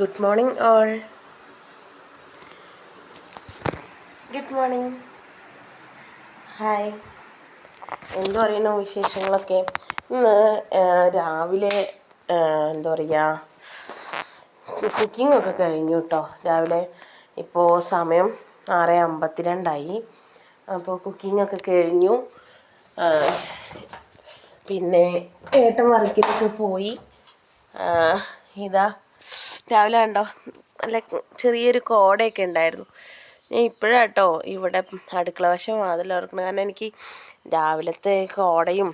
Good morning all good morning hi എന്തു പറയുന്നു വിശേഷങ്ങളൊക്കെ? ഇന്ന് രാവിലെ എന്താ പറയുക കുക്കിംഗ് ഒക്കെ കഴിഞ്ഞു കേട്ടോ രാവിലെ ഇപ്പോൾ സമയം ആറ് അമ്പത്തിരണ്ടായി. അപ്പോൾ കുക്കിംഗ് ഒക്കെ കഴിഞ്ഞു. പിന്നെ ഏട്ടൻ വർക്കിലൊക്കെ പോയി. ഇതാ രാവിലെ കണ്ടോ? നല്ല ചെറിയൊരു കോടയൊക്കെ ഉണ്ടായിരുന്നു. ഞാൻ ഇപ്പോഴാണ് കേട്ടോ ഇവിടെ അടുക്കള വശം വാതിൽ കാരണം എനിക്ക് രാവിലത്തെ കോടയും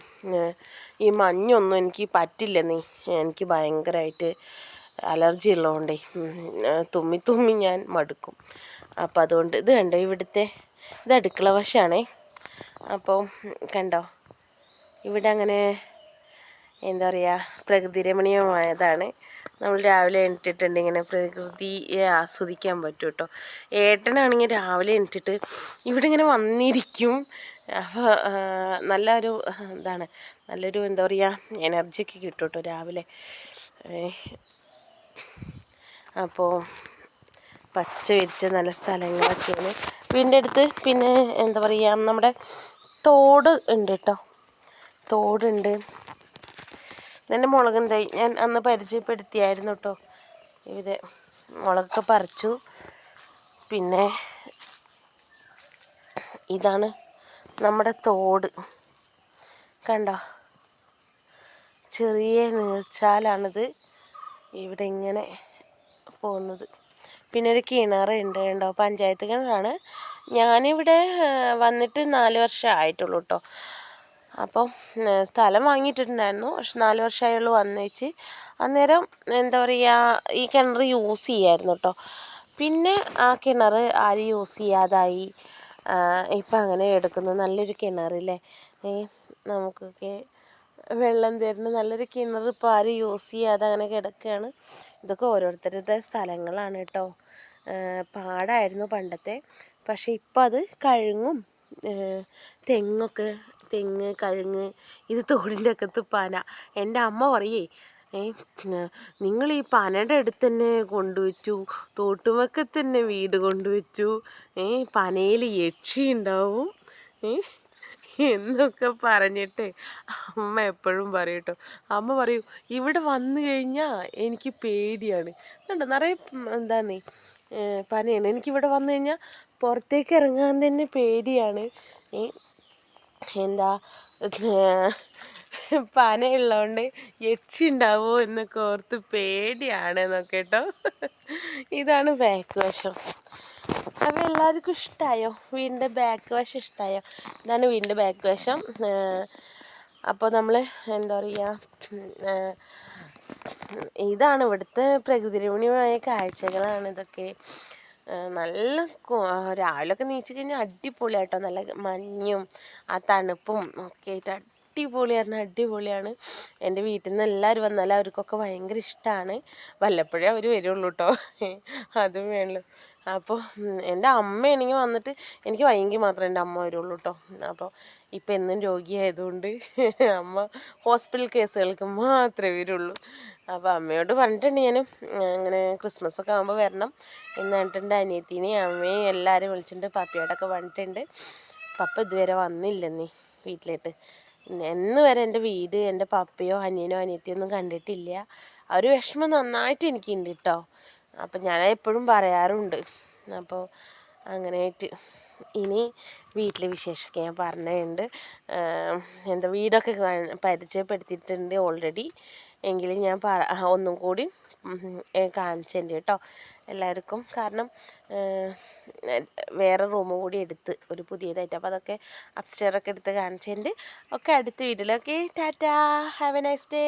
ഈ മഞ്ഞൊന്നും എനിക്ക് പറ്റില്ല നീ. എനിക്ക് ഭയങ്കരമായിട്ട് അലർജി ഉള്ളതുകൊണ്ടേ തുമ്മി തുമ്മി ഞാൻ മടുക്കും. അപ്പോൾ അതുകൊണ്ട് ഇത് കണ്ടോ ഇവിടുത്തെ ഇത് അടുക്കള വശമാണേ അപ്പോൾ കണ്ടോ ഇവിടെ അങ്ങനെ എന്താ പറയുക പ്രകൃതി രമണീയമായതാണ്. നമ്മൾ രാവിലെ എണീറ്റിട്ടുണ്ട് ഇങ്ങനെ പ്രകൃതിയെ ആസ്വദിക്കാൻ പറ്റും കേട്ടോ ഏട്ടനാണെങ്കിൽ രാവിലെ എണീറ്റിട്ട് ഇവിടെ ഇങ്ങനെ വന്നിരിക്കും അപ്പോൾ നല്ലൊരു ഇതാണ് നല്ലൊരു എന്താ പറയുക എനർജിയൊക്കെ കിട്ടും കേട്ടോ രാവിലെ. അപ്പോൾ പച്ച വിരിച്ച നല്ല സ്ഥലങ്ങളൊക്കെയാണ്. വീടിന്റെ അടുത്ത് പിന്നെ എന്താ പറയുക നമ്മുടെ തോട് ഉണ്ട് കേട്ടോ തോടുണ്ട്. എന്റെ മുളകും തൈ ഞാൻ അന്ന് പരിചയപ്പെടുത്തിയായിരുന്നു കേട്ടോ ഇത് മുളകൊക്കെ പറിച്ചു. പിന്നെ ഇതാണ് നമ്മുടെ തോട്. കണ്ടോ? ചെറിയ നീർച്ചാലാണിത്. ഇവിടെ ഇങ്ങനെ പോകുന്നത്. പിന്നെ ഒരു കിണറുണ്ട് കണ്ടോ? പഞ്ചായത്ത് കിണറാണ്. ഞാനിവിടെ വന്നിട്ട് നാല് വർഷം ആയിട്ടുള്ളൂ കേട്ടോ അപ്പം സ്ഥലം വാങ്ങിയിട്ടുണ്ടായിരുന്നു പക്ഷെ നാല് വർഷമായുള്ളൂ വന്നേച്ച്. അന്നേരം എന്താ പറയുക ഈ കിണർ യൂസ് ചെയ്യായിരുന്നു കേട്ടോ പിന്നെ ആ കിണർ ആര് യൂസ് ചെയ്യാതായി. ഇപ്പം അങ്ങനെ എടുക്കുന്നു നല്ലൊരു കിണറില്ലേ? നമുക്കൊക്കെ വെള്ളം തരുന്ന നല്ലൊരു കിണർ ഇപ്പോൾ ആരും യൂസ് ചെയ്യാതെ അങ്ങനെ കിടക്കുകയാണ്. ഇതൊക്കെ ഓരോരുത്തരുടെ സ്ഥലങ്ങളാണ് കേട്ടോ പാടായിരുന്നു പണ്ടത്തെ. പക്ഷേ ഇപ്പം അത് കഴുങ്ങും. തെങ്ങൊക്കെ തെങ്ങ് കഴുങ്ങ് ഇത് തോടിന്റെ അകത്ത് പന. എന്റെ അമ്മ പറയേ നിങ്ങൾ ഈ പനയുടെ അടുത്ത് തന്നെ കൊണ്ടുവച്ചു തോട്ടുമക്കത്ത് തന്നെ വീട് കൊണ്ടുവച്ചു. ഏ പനയിൽ യക്ഷി ഉണ്ടാവും. ഏ എന്നൊക്കെ പറഞ്ഞിട്ട് അമ്മ എപ്പോഴും പറയും കേട്ടോ അമ്മ പറയും ഇവിടെ വന്നു കഴിഞ്ഞാൽ എനിക്ക് പേടിയാണ്. കണ്ടോ നിറയെ എന്താണ് പനയാണ്. എനിക്കിവിടെ വന്നു കഴിഞ്ഞാൽ പുറത്തേക്ക് ഇറങ്ങാൻ തന്നെ പേടിയാണ്. ഏ എന്താ പനയുള്ളതുകൊണ്ട് യക്ഷി ഉണ്ടാവുമോ എന്നൊക്കെ ഓർത്ത് പേടിയാണ് എന്നൊക്കെ കേട്ടോ. ഇതാണ് ബാക്ക് വശം. അപ്പോൾ എല്ലാവർക്കും ഇഷ്ടമായോ വീടിന്റെ ബാക്ക് വശം ഇഷ്ടമായോ ഇതാണ് വീടിന്റെ ബാക്ക് വശം. അപ്പോൾ നമ്മൾ എന്താ പറയുക ഇതാണ് ഇവിടുത്തെ പ്രകൃതിരമണീയമായ കാഴ്ചകളാണ് ഇതൊക്കെ. നല്ല രാവിലെയൊക്കെ നീച്ചു കഴിഞ്ഞാൽ അടിപൊളിയാട്ടോ. നല്ല മഞ്ഞും ആ തണുപ്പും ഒക്കെ ആയിട്ട് അടിപൊളിയായിരുന്നു അടിപൊളിയാണ്. എന്റെ വീട്ടിൽ നിന്ന് എല്ലാവരും വന്നാൽ അവർക്കൊക്കെ ഭയങ്കര ഇഷ്ടമാണ് വല്ലപ്പോഴേ അവർ വരുള്ളൂ കേട്ടോ അതും വേണല്ലോ. അപ്പോൾ എന്റെ അമ്മയാണെങ്കിൽ വന്നിട്ട് എനിക്ക് വൈകി മാത്രമേ എന്റെ അമ്മ വരുള്ളൂ കേട്ടോ അപ്പോൾ ഇപ്പം എന്നും രോഗിയായതുകൊണ്ട് അമ്മ ഹോസ്പിറ്റൽ കേസുകൾക്ക് മാത്രമേ വരുള്ളൂ. അപ്പോൾ അമ്മയോട് പറഞ്ഞിട്ടുണ്ട് ഞാൻ അങ്ങനെ ക്രിസ്മസ് ഒക്കെ ആകുമ്പോൾ വരണം എന്ന് പറഞ്ഞിട്ടുണ്ട്. അനിയത്തിനെ അമ്മയും എല്ലാവരും വിളിച്ചിട്ടുണ്ട്. പപ്പിയോടൊക്കെ പറഞ്ഞിട്ടുണ്ട്. പപ്പ ഇതുവരെ വന്നില്ലെന്നേ വീട്ടിലേക്ക്. എന്ന് വരെ എന്റെ വീട് എന്റെ പപ്പയോ അനിയനോ അനിയത്തിയോ ഒന്നും കണ്ടിട്ടില്ല. ആ ഒരു വിഷമം നന്നായിട്ട് എനിക്കുണ്ട് കേട്ടോ അപ്പം ഞാൻ എപ്പോഴും പറയാറുണ്ട്. അപ്പോൾ അങ്ങനെയായിട്ട് ഇനി വീട്ടിലെ വിശേഷമൊക്കെ ഞാൻ പറഞ്ഞിട്ടുണ്ട്. എന്റെ വീടൊക്കെ പരിചയപ്പെടുത്തിയിട്ടുണ്ട് ഓൾറെഡി എങ്കിലും ഞാൻ പറ ഒന്നും കൂടി കാണിച്ചേണ്ടി കേട്ടോ. എല്ലാവർക്കും കാരണം വേറെ റൂം കൂടി എടുത്ത് ഒരു പുതിയതായിട്ട്. അപ്പോൾ അതൊക്കെ അപ്സ്റ്റെയറൊക്കെ എടുത്ത് കാണിച്ചേണ്ടി ഒക്കെ അടുത്ത വീട്ടിലൊക്കെ tata. Have a nice day